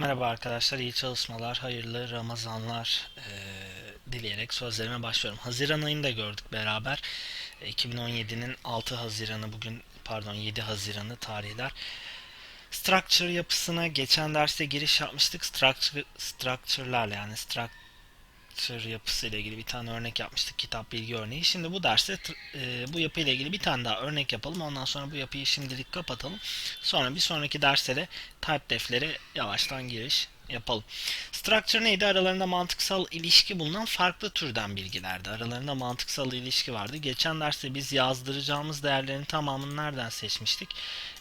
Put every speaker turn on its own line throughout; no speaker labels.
Merhaba arkadaşlar, iyi çalışmalar, hayırlı Ramazanlar eee, dileyerek sözlerime başlıyorum. Haziran ayını da gördük beraber. E, 2017'nin 6 Haziran'ı bugün, pardon 7 Haziran'ı tarihler. Structure yapısına geçen derste giriş yapmıştık. Structure, structure'larla yani structure yapısı ile ilgili bir tane örnek yapmıştık. Kitap bilgi örneği. Şimdi bu derste e, bu yapı ile ilgili bir tane daha örnek yapalım. Ondan sonra bu yapıyı şimdilik kapatalım. Sonra bir sonraki derste de type def'lere yavaştan giriş yapalım. Structure neydi? Aralarında mantıksal ilişki bulunan farklı türden bilgilerdi. Aralarında mantıksal ilişki vardı. Geçen derste biz yazdıracağımız değerlerin tamamını nereden seçmiştik?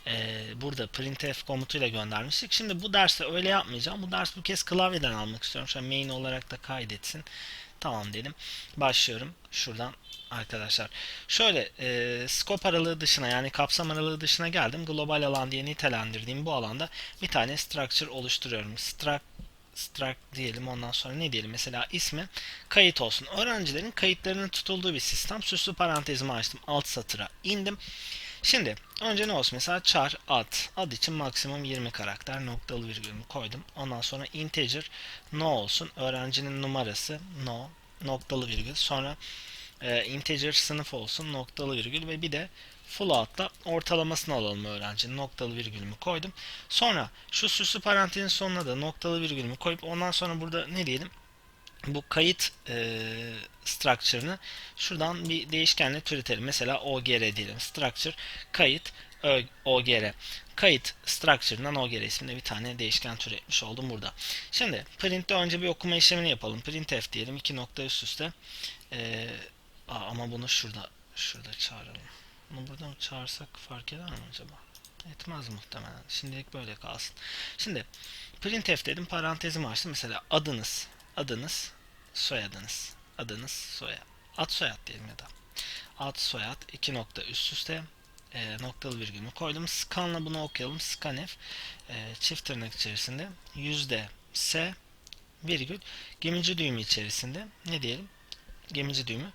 Ee, burada printf komutuyla göndermiştik. Şimdi bu derste öyle yapmayacağım. Bu ders bu kez klavyeden almak istiyorum. Şöyle main olarak da kaydetsin. Tamam dedim. Başlıyorum. Şuradan arkadaşlar. Şöyle e, scope aralığı dışına yani kapsam aralığı dışına geldim. Global alan diye nitelendirdiğim bu alanda bir tane structure oluşturuyorum. Struct struct diyelim ondan sonra ne diyelim mesela ismi kayıt olsun. Öğrencilerin kayıtlarının tutulduğu bir sistem. Süslü parantezimi açtım. Alt satıra indim. Şimdi önce ne olsun? Mesela char ad. Ad için maksimum 20 karakter noktalı virgülümü koydum. Ondan sonra integer no olsun. Öğrencinin numarası no noktalı virgül. Sonra e, integer sınıf olsun noktalı virgül ve bir de float'la ortalamasını alalım öğrencinin noktalı virgülümü koydum. Sonra şu süslü parantezin sonuna da noktalı virgülümü koyup ondan sonra burada ne diyelim? Bu kayıt e, structure'ını şuradan bir değişkenle türetelim. Mesela ogr diyelim. Structure kayıt ö- ogr. Kayıt structure'dan ogr isminde bir tane değişken türetmiş oldum burada. Şimdi print'te önce bir okuma işlemini yapalım. printf diyelim. iki nokta üst üste. E, aa, ama bunu şurada şurada çağıralım. Bunu buradan çağırsak fark eder mi acaba? Etmez muhtemelen. Şimdilik böyle kalsın. Şimdi printf dedim parantezimi açtım. Mesela adınız, adınız, soyadınız, adınız, soyad. Ad soyad diyelim ya da. Ad soyad iki nokta üst üste e, noktalı virgülümü koydum. Scan'la bunu okuyalım. Scanf e, çift tırnak içerisinde yüzde s virgül gemici düğümü içerisinde ne diyelim? Gemici düğümü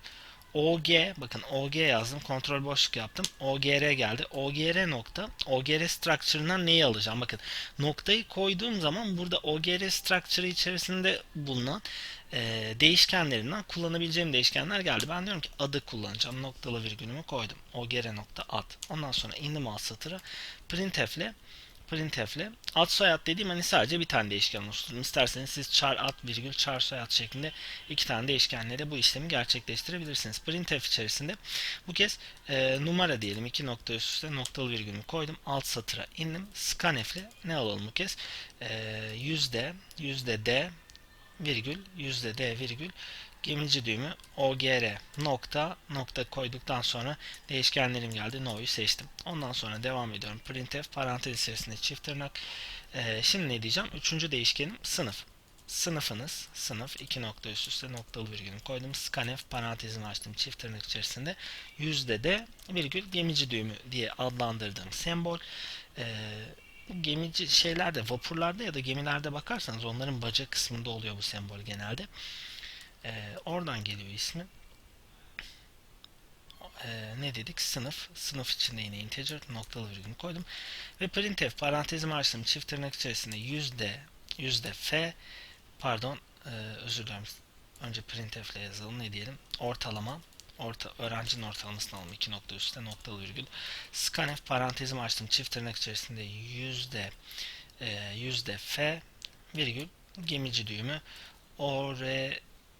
OG bakın OG yazdım kontrol boşluk yaptım. OGR geldi. OGR nokta OGR structure'ından neyi alacağım? Bakın noktayı koyduğum zaman burada OGR structure içerisinde bulunan e, değişkenlerinden kullanabileceğim değişkenler geldi. Ben diyorum ki adı kullanacağım. Noktalı virgülümü koydum. OGR nokta ad ondan sonra indim alt satıra. Printf ile printf'le ad soyad dediğim hani sadece bir tane değişken oluştururum. İsterseniz siz char ad virgül char soyad şeklinde iki tane değişkenle de bu işlemi gerçekleştirebilirsiniz. Printf içerisinde bu kez e, numara diyelim iki nokta üst üste noktalı virgülümü koydum. Alt satıra indim. Scanf ile ne alalım bu kez? E, yüzde yüzde d virgül yüzde d virgül gemici düğümü ogr nokta nokta koyduktan sonra değişkenlerim geldi. No'yu seçtim. Ondan sonra devam ediyorum. Printf parantez içerisinde çift tırnak. Ee, şimdi ne diyeceğim? Üçüncü değişkenim sınıf. Sınıfınız, sınıf iki nokta üst üste noktalı virgülüm koydum. Scanf parantezimi açtım çift tırnak içerisinde. Yüzde de virgül gemici düğümü diye adlandırdığım sembol. Ee, gemici şeylerde, vapurlarda ya da gemilerde bakarsanız onların baca kısmında oluyor bu sembol genelde. Ee, oradan geliyor ismi. Ee, ne dedik? Sınıf. Sınıf içinde yine integer noktalı virgül koydum. Ve printf parantezimi açtım. Çift tırnak içerisinde yüzde yüzde f pardon e, özür dilerim. Önce printf ile yazalım. Ne diyelim? Ortalama orta, öğrencinin ortalamasını alalım. iki nokta üstte noktalı virgül. Scanf parantezimi açtım. Çift tırnak içerisinde yüzde e, yüzde f virgül gemici düğümü or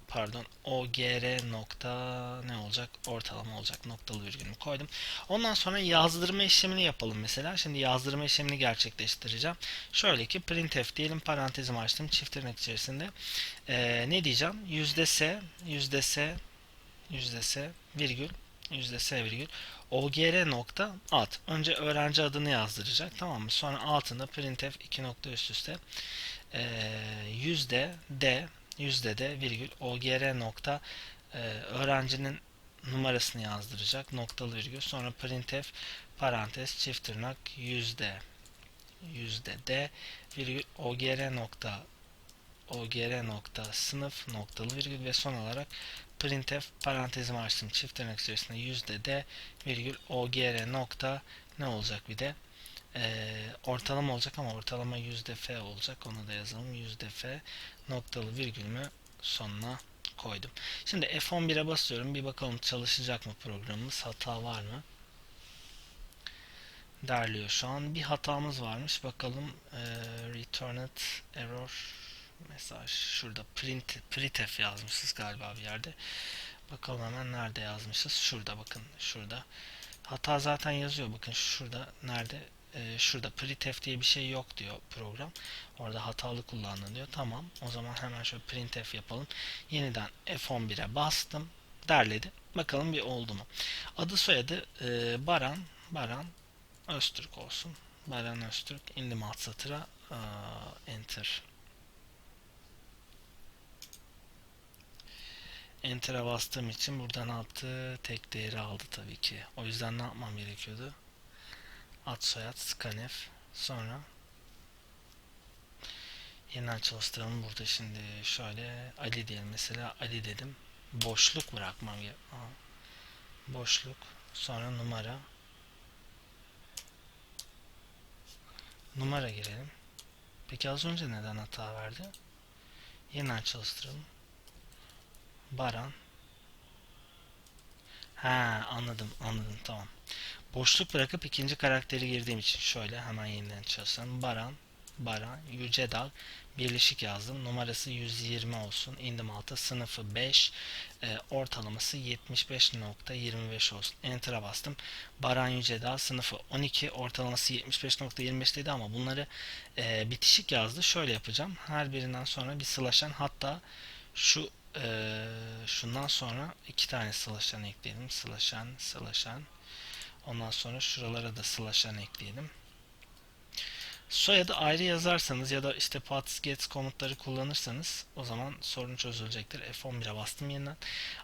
pardon ogr nokta ne olacak ortalama olacak noktalı virgülümü koydum. Ondan sonra yazdırma işlemini yapalım mesela. Şimdi yazdırma işlemini gerçekleştireceğim. Şöyle ki printf diyelim parantezimi açtım çift tırnak içerisinde. Ee, ne diyeceğim? Yüzde s yüzde s yüzde s virgül yüzde s virgül ogr nokta ad. Önce öğrenci adını yazdıracak tamam mı? Sonra altında printf iki nokta üst üste ee, yüzde d yüzde de virgül ogr nokta e, öğrencinin numarasını yazdıracak. Noktalı virgül. Sonra printf parantez çift tırnak yüzde yüzde d virgül ogr nokta ogr nokta sınıf noktalı virgül ve son olarak printf parantezimi açtım çift tırnak içerisinde yüzde d virgül ogr nokta ne olacak bir de e, ortalama olacak ama ortalama yüzde f olacak. Onu da yazalım. Yüzde f noktalı virgülümü sonuna koydum. Şimdi F11'e basıyorum. Bir bakalım çalışacak mı programımız? Hata var mı? Derliyor şu an. Bir hatamız varmış. Bakalım e, returned error mesaj şurada print printf yazmışız galiba bir yerde. Bakalım hemen nerede yazmışız? Şurada bakın. Şurada. Hata zaten yazıyor. Bakın şurada nerede? Ee, şurada printf diye bir şey yok diyor program. Orada hatalı kullandın diyor. Tamam. O zaman hemen şöyle printf yapalım. Yeniden F11'e bastım. Derledi. Bakalım bir oldu mu? Adı soyadı e, Baran Baran Öztürk olsun. Baran Öztürk indim alt satıra Aa, enter Enter'a bastığım için burada ne yaptı? Tek değeri aldı tabii ki. O yüzden ne yapmam gerekiyordu? Ad soyad scanf sonra yeniden çalıştıralım. Burada şimdi şöyle Ali diyelim. Mesela Ali dedim. Boşluk bırakmam gerekiyor. Boşluk. Sonra numara. Numara girelim. Peki az önce neden hata verdi? Yeniden çalıştıralım. Baran. Ha anladım anladım tamam. Boşluk bırakıp ikinci karakteri girdiğim için şöyle hemen yeniden çalışalım. Baran, Baran, Yüce Dağ birleşik yazdım. Numarası 120 olsun. İndim alta. Sınıfı 5. E, ortalaması 75.25 olsun. Enter'a bastım. Baran Yüce Dağ sınıfı 12. Ortalaması 75.25 dedi ama bunları e, bitişik yazdı. Şöyle yapacağım. Her birinden sonra bir slashen hatta şu ee, şundan sonra iki tane slashan ekleyelim. Slashan, slashan. Ondan sonra şuralara da slashan ekleyelim. Soyadı ayrı yazarsanız ya da işte paths get komutları kullanırsanız o zaman sorun çözülecektir. F11'e bastım yeniden.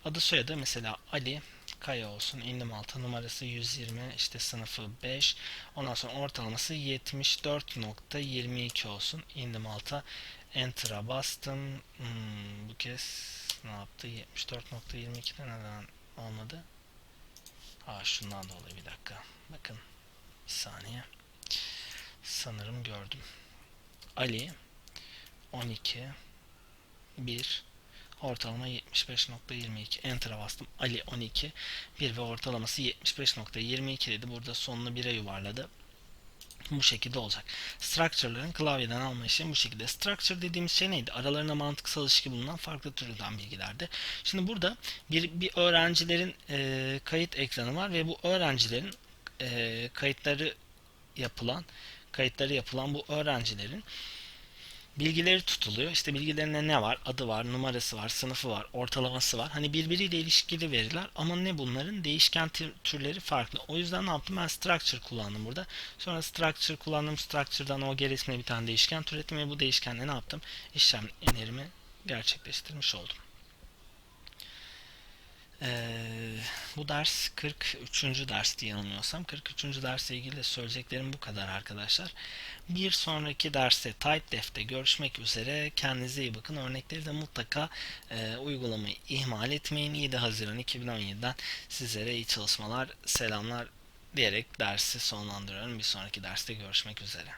Adı soyadı mesela Ali Kaya olsun. İndim alta numarası 120 işte sınıfı 5. Ondan sonra ortalaması 74.22 olsun. İndim alta. Enter'a bastım. Hmm, bu kez ne yaptı? 74.22'de neden olmadı? Aa şundan dolayı bir dakika. Bakın. Bir saniye. Sanırım gördüm. Ali 12 1 ortalama 75.22 Enter'a bastım. Ali 12 1 ve ortalaması 75.22 dedi. Burada sonunu 1'e yuvarladı bu şekilde olacak. Structure'ların klavyeden alma işlemi bu şekilde. Structure dediğimiz şey neydi? Aralarında mantıksal ilişki bulunan farklı türden bilgilerdi. Şimdi burada bir, bir öğrencilerin e, kayıt ekranı var ve bu öğrencilerin e, kayıtları yapılan kayıtları yapılan bu öğrencilerin bilgileri tutuluyor. İşte bilgilerinde ne var? Adı var, numarası var, sınıfı var, ortalaması var. Hani birbiriyle ilişkili veriler ama ne bunların? Değişken türleri farklı. O yüzden ne yaptım? Ben structure kullandım burada. Sonra structure kullandım. Structure'dan o gerisine bir tane değişken türettim ve bu değişkenle ne yaptım? İşlemlerimi gerçekleştirmiş oldum. Ee, bu ders 43. ders diye yanılmıyorsam. 43. dersle ilgili de söyleyeceklerim bu kadar arkadaşlar. Bir sonraki derste TypeDef'te görüşmek üzere. Kendinize iyi bakın. Örnekleri de mutlaka e, uygulamayı ihmal etmeyin. 7 Haziran 2017'den sizlere iyi çalışmalar, selamlar diyerek dersi sonlandırıyorum. Bir sonraki derste görüşmek üzere.